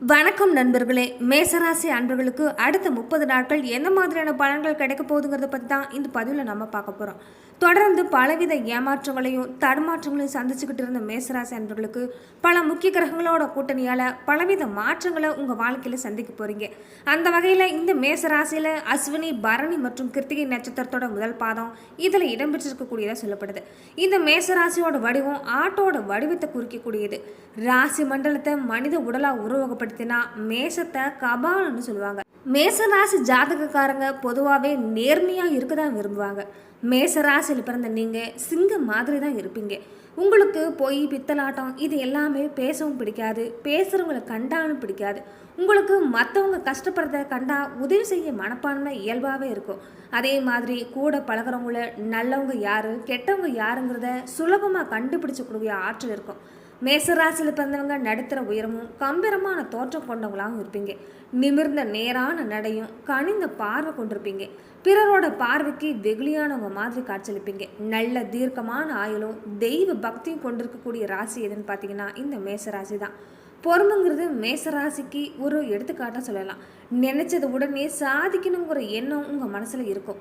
வணக்கம் நண்பர்களே. மேசராசி அன்பர்களுக்கு அடுத்த முப்பது நாட்கள் எந்த மாதிரியான பலன்கள் கிடைக்க போகுதுங்கிறத பற்றி தான் இந்த பதிவில் நம்ம பார்க்க போகிறோம் தொடர்ந்து பலவித ஏமாற்றங்களையும் தடுமாற்றங்களையும் சந்திச்சுக்கிட்டு இருந்த மேசராசி அன்பர்களுக்கு பல முக்கிய கிரகங்களோட கூட்டணியால் பலவித மாற்றங்களை உங்கள் வாழ்க்கையில் சந்திக்க போகிறீங்க அந்த வகையில் இந்த மேசராசியில் அஸ்வினி பரணி மற்றும் கிருத்திகை நட்சத்திரத்தோட முதல் பாதம் இதில் இடம்பெற்றிருக்கக்கூடியதாக சொல்லப்படுது. இந்த மேசராசியோட வடிவம் ஆட்டோட வடிவத்தை குறிக்கக்கூடியது. ராசி மண்டலத்தை மனித உடலாக உருவகப்படுத்தினா மேசத்தை கபாலன்னு சொல்லுவாங்க. மேசராசி ஜாதகக்காரங்க பொதுவாகவே நேர்மையாக இருக்க தான் விரும்புவாங்க. மேசராசியில் பிறந்த நீங்கள் சிங்கம் மாதிரி தான் இருப்பீங்க. உங்களுக்கு பொய் பித்தலாட்டம் இது எல்லாமே பேசவும் பிடிக்காது. பேசுகிறவங்களை கண்டாலும் பிடிக்காது. உங்களுக்கு மற்றவங்க கஷ்டப்படுறத கண்டா உதவி செய்ய மனப்பான்மை இயல்பாகவே இருக்கும். அதே மாதிரி கூட பழகிறவங்கள நல்லவங்க யார் கெட்டவங்க யாருங்கிறத சுலபமாக கண்டுபிடிச்சக்கூடிய ஆற்றல் இருக்கும். மேசராசியில் பிறந்தவங்க நடுத்தர உயரமும் கம்பீரமான தோற்றம் கொண்டவங்களாகவும் இருப்பீங்க. நிமிர்ந்த நேரான நடையும் கனிந்த பார்வை கொண்டிருப்பீங்க. பிறரோட பார்வைக்கு வெகுளியானவங்க மாதிரி காட்சியளிப்பீங்க. நல்ல தீர்க்கமான ஆயுளும் தெய்வ பக்தியும் கொண்டிருக்கக்கூடிய ராசி எதுன்னு பார்த்தீங்கன்னா இந்த மேசராசி தான் பொறுமைங்கிறது மேசராசிக்கு ஒரு எடுத்துக்காட்டாக சொல்லலாம். நினைச்சது உடனே சாதிக்கணுங்கிற எண்ணம் உங்கள் மனசில் இருக்கும்.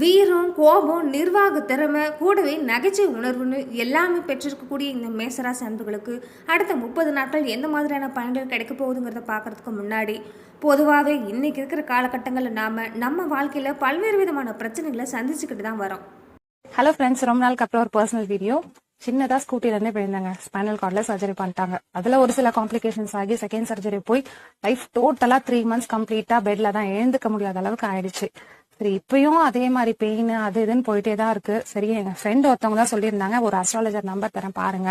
வீரம் கோபம் நிர்வாக திறமை கூடவே நகைச்சுவை உணர்வுன்னு எல்லாமே பெற்றிருக்கக்கூடிய இந்த மேசராசி அன்புகளுக்கு அடுத்த முப்பது நாட்கள் எந்த மாதிரியான பயன்கள் கிடைக்க போகுதுங்கிறத பார்க்குறதுக்கு முன்னாடி பொதுவாகவே இன்றைக்கி இருக்கிற காலகட்டங்களில் நாம் நம்ம வாழ்க்கையில் பல்வேறு விதமான பிரச்சனைகளை சந்திச்சுக்கிட்டு தான் வரோம். ஹலோ ஃப்ரெண்ட்ஸ் ரொம்ப நாளுக்கு அப்புறம் ஒரு பர்சனல் வீடியோ சின்னதாக ஸ்கூட்டிலேருந்தே போயிருந்தாங்க. ஸ்பைனல் கார்டில் சர்ஜரி பண்ணிட்டாங்க. அதில் ஒரு சில காம்ப்ளிகேஷன்ஸ் ஆகி செகண்ட் சர்ஜரி போய் லைஃப் டோட்டலாக த்ரீ மந்த்ஸ் கம்ப்ளீட்டாக பெட்டில் தான் எழுந்துக்க முடியாத அளவுக்கு ஆயிடுச்சு. சரி இப்பயும் அதே மாதிரி பெயின் அது இதுன்னு போயிட்டே தான் இருக்கு. சரி எங்க ஃப்ரெண்ட் ஒருத்தவங்க தான் சொல்லியிருந்தாங்க. ஒரு அஸ்ட்ராலஜர் நம்பர் தரேன் பாருங்க.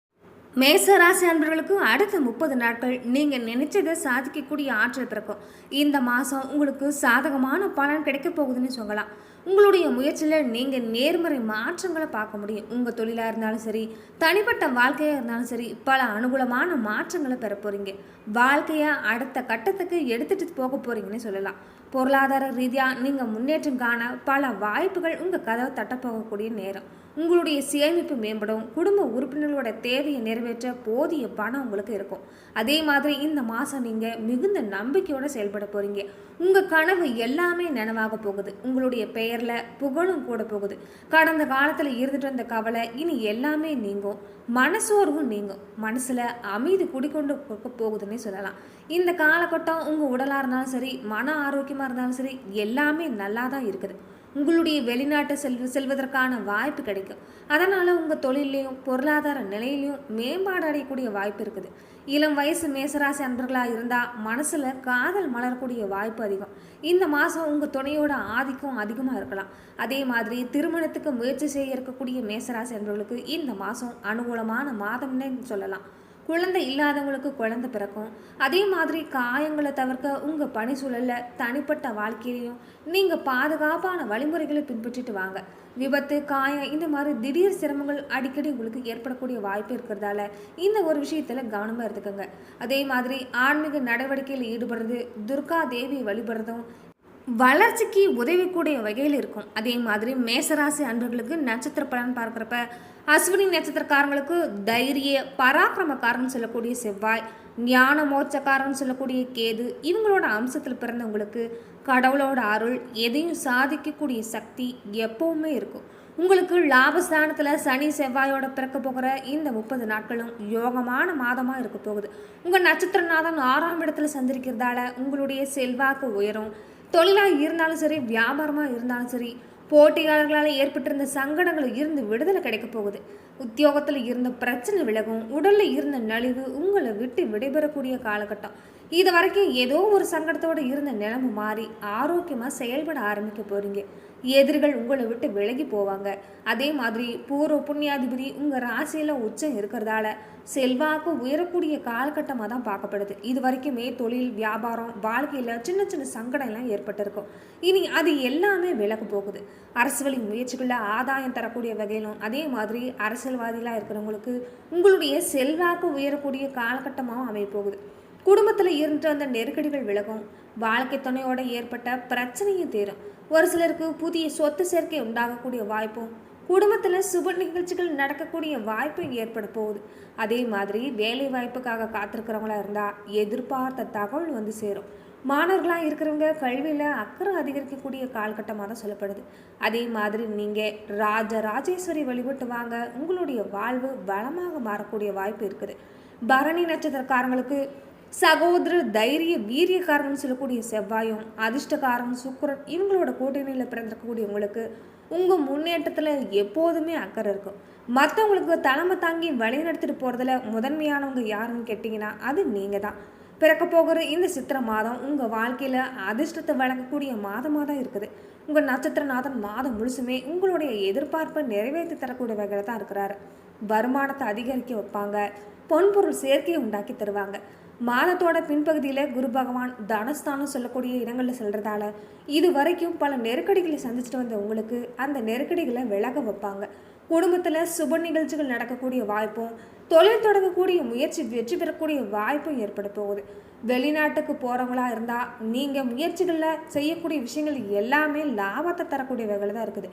மேசராசி அன்பர்களுக்கு அடுத்த முப்பது நாட்கள் நீங்கள் நினைச்சதை சாதிக்கக்கூடிய ஆற்றல் பிறக்கும். இந்த மாதம் உங்களுக்கு சாதகமான பலன் கிடைக்க போகுதுன்னு சொல்லலாம். உங்களுடைய முயற்சியில் நீங்கள் நேர்மறை மாற்றங்களை பார்க்க முடியும். உங்கள் தொழிலாக இருந்தாலும் சரி தனிப்பட்ட வாழ்க்கையாக இருந்தாலும் சரி பல அனுகூலமான மாற்றங்களை பெற போகிறீங்க வாழ்க்கையை அடுத்த கட்டத்துக்கு எடுத்துகிட்டு போக போகிறீங்கன்னு சொல்லலாம். பொருளாதார ரீதியாக நீங்கள் முன்னேற்றம் காண பல வாய்ப்புகள் உங்கள் கதவை தட்டப்போகக்கூடிய நேரம். உங்களுடைய சேமிப்பு மேம்படும் குடும்ப உறுப்பினர்களோட தேவையை நிறைவேற்ற போதிய பணம் உங்களுக்கு இருக்கும். அதே மாதிரி இந்த மாதம் நீங்கள் மிகுந்த நம்பிக்கையோடு செயல்பட போகிறீங்க உங்கள் கனவு எல்லாமே நனவாக போகுது. உங்களுடைய பெயரில் புகழும் கூட போகுது. கடந்த காலத்தில் இருந்துட்டு வந்த கவலை இனி எல்லாமே நீங்கும். மனசோர்வும் நீங்கும். மனசில் அமைதி குடிக்கொண்டு போக போகுதுன்னே சொல்லலாம். இந்த காலகட்டம் உங்கள் உடலாக இருந்தாலும் சரி மன ஆரோக்கியமாக இருந்தாலும் சரி எல்லாமே நல்லா தான் இருக்குது. உங்களுடைய வெளிநாட்டு செல்வ செல்வதற்கான வாய்ப்பு கிடைக்கும். அதனால் உங்கள் தொழிலையும் பொருளாதார நிலையிலையும் மேம்பாடு அடையக்கூடிய வாய்ப்பு இருக்குது. இளம் வயசு மேசராசி அன்பர்களாக இருந்தால் மனசில் காதல் மலரக்கூடிய வாய்ப்பு அதிகம். இந்த மாதம் உங்கள் துணையோட ஆதிக்கம் அதிகமாக இருக்கலாம். அதே மாதிரி திருமணத்துக்கு முயற்சி செய்ய இருக்கக்கூடிய மேசராசி அன்பர்களுக்கு இந்த மாதம் அனுகூலமான மாதம்னே சொல்லலாம். குழந்தை இல்லாதவங்களுக்கு குழந்தை பிறக்கும். அதே மாதிரி காயங்களை தவிர்க்க உங்கள் பணி சூழலில் தனிப்பட்ட வாழ்க்கையிலையும் நீங்கள் பாதுகாப்பான வழிமுறைகளை பின்பற்றிட்டு வாங்க. விபத்து காயம் இந்த மாதிரி திடீர் சிரமங்கள் அடிக்கடி உங்களுக்கு ஏற்படக்கூடிய வாய்ப்பு இருக்கிறதால இந்த ஒரு விஷயத்தில் கவனமாக இருந்துக்கோங்க. அதே மாதிரி ஆன்மீக நடவடிக்கையில் ஈடுபடுறது துர்கா தேவி வழிபடுறதும் வளர்ச்சிக்கு உதவிக்கூடிய வகையில் இருக்கும். அதே மாதிரி மேசராசி அன்பர்களுக்கு நட்சத்திர பலன் பார்க்குறப்ப அஸ்வினி நட்சத்திரக்காரங்களுக்கு தைரிய பராக்கிரமக்காரன் சொல்லக்கூடிய செவ்வாய் ஞான மோட்சக்காரன் சொல்லக்கூடிய கேது இவங்களோட அம்சத்தில் பிறந்தவங்களுக்கு கடவுளோட அருள் எதையும் சாதிக்கக்கூடிய சக்தி எப்பவுமே இருக்கும். உங்களுக்கு லாபஸ்தானத்தில் சனி செவ்வாயோட பிறக்க போகிற இந்த முப்பது நாட்களும் யோகமான மாதமாக இருக்க போகுது. உங்கள் நட்சத்திரநாதன் ஆறாம் இடத்துல சந்திருக்கிறதால உங்களுடைய செல்வாக்கு உயரும். தொழிலாக இருந்தாலும் சரி வியாபாரமாக இருந்தாலும் சரி போட்டியாளர்களால் ஏற்பட்டிருந்த சங்கடங்களை இருந்து விடுதலை கிடைக்க போகுது. உத்தியோகத்தில் இருந்த பிரச்சனை விலகும் உடலில் இருந்த நலிவு உங்களை விட்டு விடைபெறக்கூடிய காலகட்டம். இது வரைக்கும் ஏதோ ஒரு சங்கடத்தோடு இருந்த நிலைமை மாறி ஆரோக்கியமாக செயல்பட ஆரம்பிக்க போகிறீங்க எதிரிகள் உங்களை விட்டு விலகி போவாங்க. அதே மாதிரி பூர்வ புண்ணியாதிபதி உங்கள் ராசியில் உச்சம் இருக்கிறதால செல்வாக்கு உயரக்கூடிய காலகட்டமாக தான் பார்க்கப்படுது. இது வரைக்குமே தொழில் வியாபாரம் வாழ்க்கையில் சின்ன சின்ன சங்கடம் எல்லாம் ஏற்பட்டிருக்கும். இனி அது எல்லாமே விலக போகுது. அரசு வழி முயற்சிகளில் ஆதாயம் தரக்கூடிய வகையிலும் அதே மாதிரி அரசியல்வாதிகளாக இருக்கிறவங்களுக்கு உங்களுடைய செல்வாக்கு உயரக்கூடிய காலகட்டமாகவும் அமைய போகுது. குடும்பத்தில் இருந்துட்டு வந்த நெருக்கடிகள் விலகும். வாழ்க்கை துணையோட ஏற்பட்ட பிரச்சனையும் தீரும். ஒரு சிலருக்கு புதிய சொத்து சேர்க்கை உண்டாகக்கூடிய வாய்ப்பும் குடும்பத்தில் சுப நிகழ்ச்சிகள் நடக்கக்கூடிய வாய்ப்பும் ஏற்பட போகுது. அதே மாதிரி வேலை வாய்ப்புக்காக காத்திருக்கிறவங்களா இருந்தால் எதிர்பார்த்த தகவல் வந்து சேரும். மாணவர்களாக இருக்கிறவங்க கல்வியில் அக்கறை அதிகரிக்கக்கூடிய காலகட்டமாக தான் சொல்லப்படுது. அதே மாதிரி நீங்கள் ராஜ ராஜேஸ்வரி வழிபட்டு வாங்க உங்களுடைய வாழ்வு பலமாக மாறக்கூடிய வாய்ப்பு இருக்குது. பரணி நட்சத்திரக்காரங்களுக்கு சகோதர தைரிய வீரியக்காரன் சொல்லக்கூடிய செவ்வாயும் அதிர்ஷ்டக்காரன் சுக்கிரன் இவங்களோட கூட்டணியில் பிறந்திருக்கக்கூடிய உங்களுக்கு உங்கள் முன்னேற்றத்தில் எப்போதுமே அக்கறை இருக்கும். மற்றவங்களுக்கு தலைமை தாங்கி வழிநடத்திட்டு போகிறதுல முதன்மையானவங்க யாருன்னு கேட்டிங்கன்னா அது நீங்கள் தான் பிறக்க போகிற இந்த சித்திரை மாதம் உங்கள் வாழ்க்கையில் அதிர்ஷ்டத்தை வழங்கக்கூடிய மாதமாக தான் இருக்குது உங்கள் நட்சத்திரநாதன் மாதம் முழுசுமே உங்களுடைய எதிர்பார்ப்பை நிறைவேற்றி தரக்கூடிய வகையில் தான் இருக்கிறாரு. வருமானத்தை அதிகரிக்க வைப்பாங்க. பொன்பொருள் சேர்க்கையை உண்டாக்கி தருவாங்க. மாதத்தோட பின்பகுதியில் குரு பகவான் தனஸ்தானம் சொல்லக்கூடிய இடங்களில் செல்கிறதால இது வரைக்கும் பல நெருக்கடிகளை சந்திச்சுட்டு வந்த உங்களுக்கு அந்த நெருக்கடிகளை விலக வைப்பாங்க. குடும்பத்தில் சுப நிகழ்ச்சிகள் நடக்கக்கூடிய வாய்ப்பும் தொழில் தொடங்கக்கூடிய முயற்சி வெற்றி பெறக்கூடிய வாய்ப்பும் ஏற்பட போகுது. வெளிநாட்டுக்கு போகிறவங்களா இருந்தால் நீங்கள் முயற்சிகளில் செய்யக்கூடிய விஷயங்கள் எல்லாமே லாபத்தை தரக்கூடிய வகையில் தான் இருக்குது.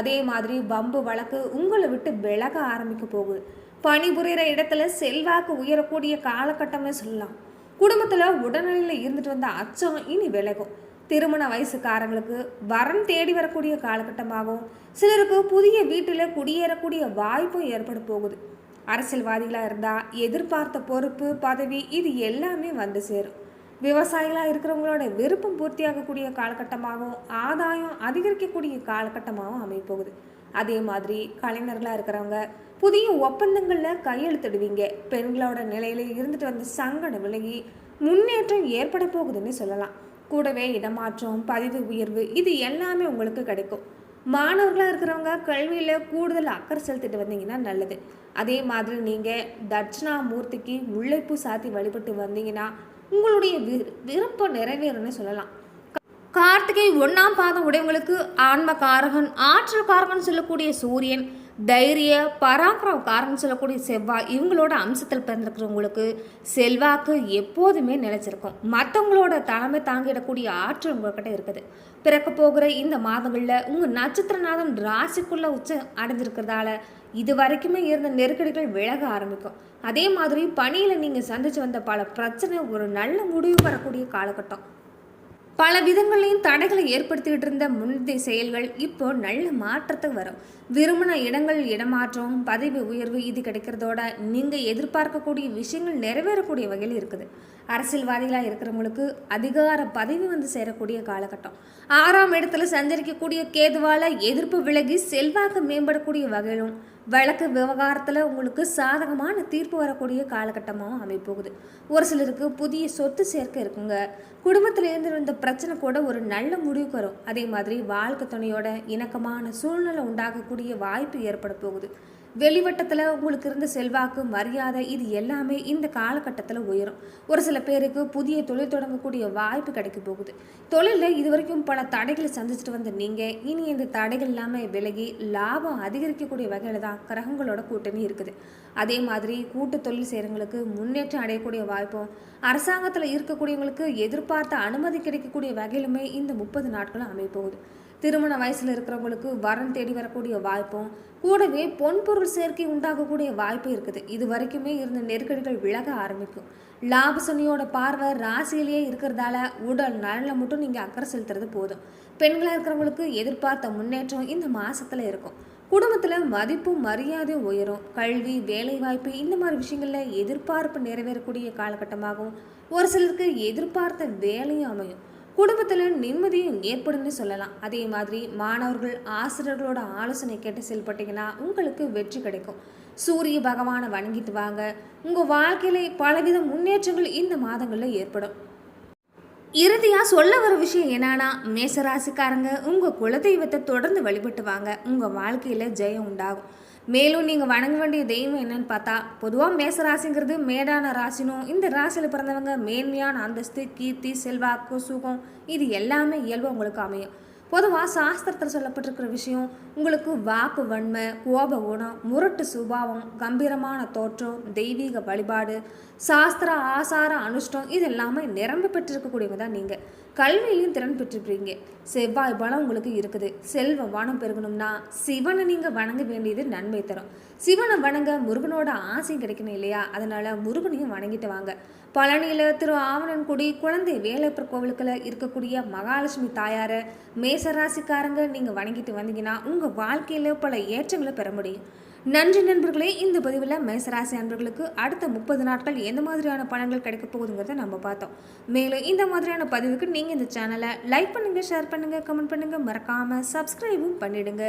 அதே மாதிரி பம்பு வழக்கு உங்களை விட்டு விலக ஆரம்பிக்க போகுது. பணிபுரிகிற இடத்துல செல்வாக்கு உயரக்கூடிய காலகட்டம்னு சொல்லலாம். குடும்பத்தில் உடல்நிலையில் இருந்துட்டு வந்த அச்சம் இனி விலகும். திருமண வயசுக்காரங்களுக்கு வரம் தேடி வரக்கூடிய காலகட்டமாகவும் சிலருக்கு புதிய வீட்டில் குடியேறக்கூடிய வாய்ப்பும் ஏற்பட போகுது. அரசியல்வாதிகளாக இருந்தால் எதிர்பார்த்த பொறுப்பு பதவி இது எல்லாமே வந்து சேரும். விவசாயிகளாக இருக்கிறவங்களோட விருப்பம் பூர்த்தியாகக்கூடிய காலகட்டமாகவும் ஆதாயம் அதிகரிக்கக்கூடிய காலகட்டமாகவும் அமைப்போகுது அதே மாதிரி கலைஞர்களாக இருக்கிறவங்க புதிய ஒப்பந்தங்களில் கையெழுத்திடுவீங்க. பெண்களோட நிலையில இருந்துட்டு வந்த சங்கடம் விலகி முன்னேற்றம் ஏற்பட போகுதுன்னு சொல்லலாம். கூடவே இடமாற்றம் பதிவு உயர்வு இது எல்லாமே உங்களுக்கு கிடைக்கும். மாணவர்களாக இருக்கிறவங்க கல்வியில் கூடுதல் அக்கறை செலுத்திட்டு வந்தீங்கன்னா நல்லது. அதே மாதிரி நீங்கள் தட்சிணாமூர்த்திக்கு முல்லைப்பூ சாத்தி வழிபட்டு வந்தீங்கன்னா உங்களுடைய வி- விருப்பம் நிறைவேறும்னு சொல்லலாம். கார்த்திகை ஒன்றாம் பாதம் உடையவங்களுக்கு ஆன்ம காரகன் ஆற்றல் காரகன் சொல்லக்கூடிய சூரியன் தைரிய பராக்கிரம காரகன் சொல்லக்கூடிய செவ்வாய் இவங்களோட அம்சத்தில் பிறந்திருக்கிறவங்களுக்கு செல்வாக்கு எப்போதுமே நிலைச்சிருக்கும். மற்றவங்களோட தலைமை தாங்கிடக்கூடிய ஆற்றல் உங்கள்கிட்ட இருக்குது. பிறக்க போகிற இந்த மாதங்களில் உங்கள் நட்சத்திரநாதன் ராசிக்குள்ள உச்சம் அடைஞ்சிருக்கிறதால இது வரைக்குமே இருந்த நெருக்கடிகள் விலக ஆரம்பிக்கும். அதே மாதிரி பணியில் நீங்கள் சந்திச்சு வந்த பல பிரச்சனை ஒரு நல்ல முடிவு வரக்கூடிய காலகட்டம். பல விதங்களையும் தடைகளை ஏற்படுத்திக்கிட்டு இருந்த முந்தைய செயல்கள் இப்போ நல்ல மாற்றத்துக்கு வரும். விரும்பின இடங்கள் இடமாற்றம் பதவி உயர்வு இது கிடைக்கிறதோட நீங்கள் எதிர்பார்க்கக்கூடிய விஷயங்கள் நிறைவேறக்கூடிய வகையில் இருக்குது. அரசியல்வாதிகளாக இருக்கிறவங்களுக்கு அதிகார பதவி வந்து சேரக்கூடிய காலகட்டம். ஆறாம் இடத்துல சஞ்சரிக்கக்கூடிய கேதுவால எதிர்ப்பு விலகி செல்வாக்கு மேம்படக்கூடிய வகையிலும் வழக்கு விவகாரத்தில் உங்களுக்கு சாதகமான தீர்ப்பு வரக்கூடிய காலகட்டமாகவும் அமைப்போகுது. ஒரு சிலருக்கு புதிய சொத்து சேர்க்க இருக்குங்க. குடும்பத்தில் இருந்து இருந்த பிரச்சனை கூட ஒரு நல்ல முடிவுக்கு வரும். அதே மாதிரி வாழ்க்கை துணையோட இணக்கமான சூழ்நிலை உண்டாகக்கூடிய வாய்ப்பு ஏற்பட போகுது. வெளிவட்டத்தில் உங்களுக்கு இருந்த செல்வாக்கு மரியாதை இது எல்லாமே இந்த காலகட்டத்தில் உயரும். ஒரு சில பேருக்கு புதிய தொழில் தொடங்கக்கூடிய வாய்ப்பு கிடைக்க போகுது. தொழிலில் இது வரைக்கும் பல தடைகளை சந்திச்சுட்டு வந்த நீங்கள் இனி இந்த தடைகள் இல்லாமல் விலகி லாபம் அதிகரிக்கக்கூடிய வகையில் தான் கிரகங்களோட கூட்டணி இருக்குது. அதே மாதிரி கூட்டு தொழில் செய்கிறவங்களுக்கு முன்னேற்றம் அடையக்கூடிய வாய்ப்பும் அரசாங்கத்தில் இருக்கக்கூடியவங்களுக்கு எதிர்பார்த்த அனுமதி கிடைக்கக்கூடிய வகையிலுமே இந்த முப்பது நாட்களும் அமையப்போகுது. திருமண வயசில் இருக்கிறவங்களுக்கு வரன் தேடி வரக்கூடிய வாய்ப்பும் கூடவே பொன்பொருள் சேர்க்கை உண்டாகக்கூடிய வாய்ப்பு இருக்குது. இது வரைக்குமே இருந்த நெருக்கடிகள் விலக ஆரம்பிக்கும். லாப சனியோட பார்வை ராசியிலேயே இருக்கிறதால உடல் நலனில் மட்டும் நீங்கள் அக்கறை செலுத்துறது போதும். பெண்களாக இருக்கிறவங்களுக்கு எதிர்பார்த்த முன்னேற்றம் இந்த மாதத்தில் இருக்கும். குடும்பத்தில் மதிப்பும் மரியாதையும் உயரும். கல்வி வேலைவாய்ப்பு இந்த மாதிரி விஷயங்களில் எதிர்பார்ப்பு நிறைவேறக்கூடிய காலகட்டமாகவும் ஒரு சிலருக்கு எதிர்பார்த்த வேலையும் அமையும். குடும்பத்தில் நிம்மதியும் ஏற்படும்னு சொல்லலாம். அதே மாதிரி மாணவர்கள் ஆசிரியர்களோட ஆலோசனை கேட்டு செயல்பட்டீங்கன்னா உங்களுக்கு வெற்றி கிடைக்கும். சூரிய பகவானை வணங்கிட்டு வாங்க. உங்கள் வாழ்க்கையில பலவித முன்னேற்றங்கள் இந்த மாதங்களில் ஏற்படும். இறுதியாக சொல்ல வர விஷயம் என்னன்னா மேசராசிக்காரங்க உங்கள் குலதெய்வத்தை தொடர்ந்து வழிபட்டு வாங்க. உங்கள் வாழ்க்கையில் ஜெயம் உண்டாகும். மேலும் நீங்கள் வணங்க வேண்டிய தெய்வம் என்னன்னு பார்த்தா பொதுவாக மேசராசிங்கிறது மேடான ராசினும் இந்த ராசியில் பிறந்தவங்க மேன்மையான அந்தஸ்து கீர்த்தி செல்வாக்கு சுகம் இது எல்லாமே இயல்பு உங்களுக்கு அமையும். பொதுவாக சாஸ்திரத்தில் சொல்லப்பட்டிருக்கிற விஷயம் உங்களுக்கு வாக்கு வன்மை கோப குணம் முரட்டு சுபாவம் கம்பீரமான தோற்றம் தெய்வீக வழிபாடு சாஸ்திர ஆசார அனுஷ்டம் இது எல்லாமே நிரம்ப பெற்றிருக்கக்கூடியவங்க தான் நீங்கள் கல்வியிலையும் திறன் பெற்றிருப்பீங்க செவ்வாய் பலம் உங்களுக்கு இருக்குது. செல்வ வானம் பெருகணும்னா சிவனை நீங்கள் வணங்க வேண்டியது நன்மை தரும். சிவனை வணங்க முருகனோட ஆசையும் கிடைக்கணும் இல்லையா? அதனால முருகனையும் வணங்கிட்டு வாங்க. பழனியில் திரு ஆவணன்குடி குழந்தை வேலைப்பர் கோவிலுக்குள்ள இருக்கக்கூடிய மகாலட்சுமி தாயாரை மேசராசிக்காரங்க நீங்கள் வணங்கிட்டு வந்தீங்கன்னா உங்கள் வாழ்க்கையில் பல ஏற்றங்களை பெற முடியும். நன்றி நண்பர்களே இந்த பதிவில் மேசராசி அன்பர்களுக்கு அடுத்த முப்பது நாட்கள் எந்த மாதிரியான பலன்கள் கிடைக்க போகுதுங்கிறத நம்ம பார்த்தோம். மேலும் இந்த மாதிரியான பதிவுக்கு நீங்கள் இந்த சேனலை லைக் பண்ணுங்கள் ஷேர் பண்ணுங்கள் கமெண்ட் பண்ணுங்கள் மறக்காமல் சப்ஸ்கிரைபும் பண்ணிவிடுங்க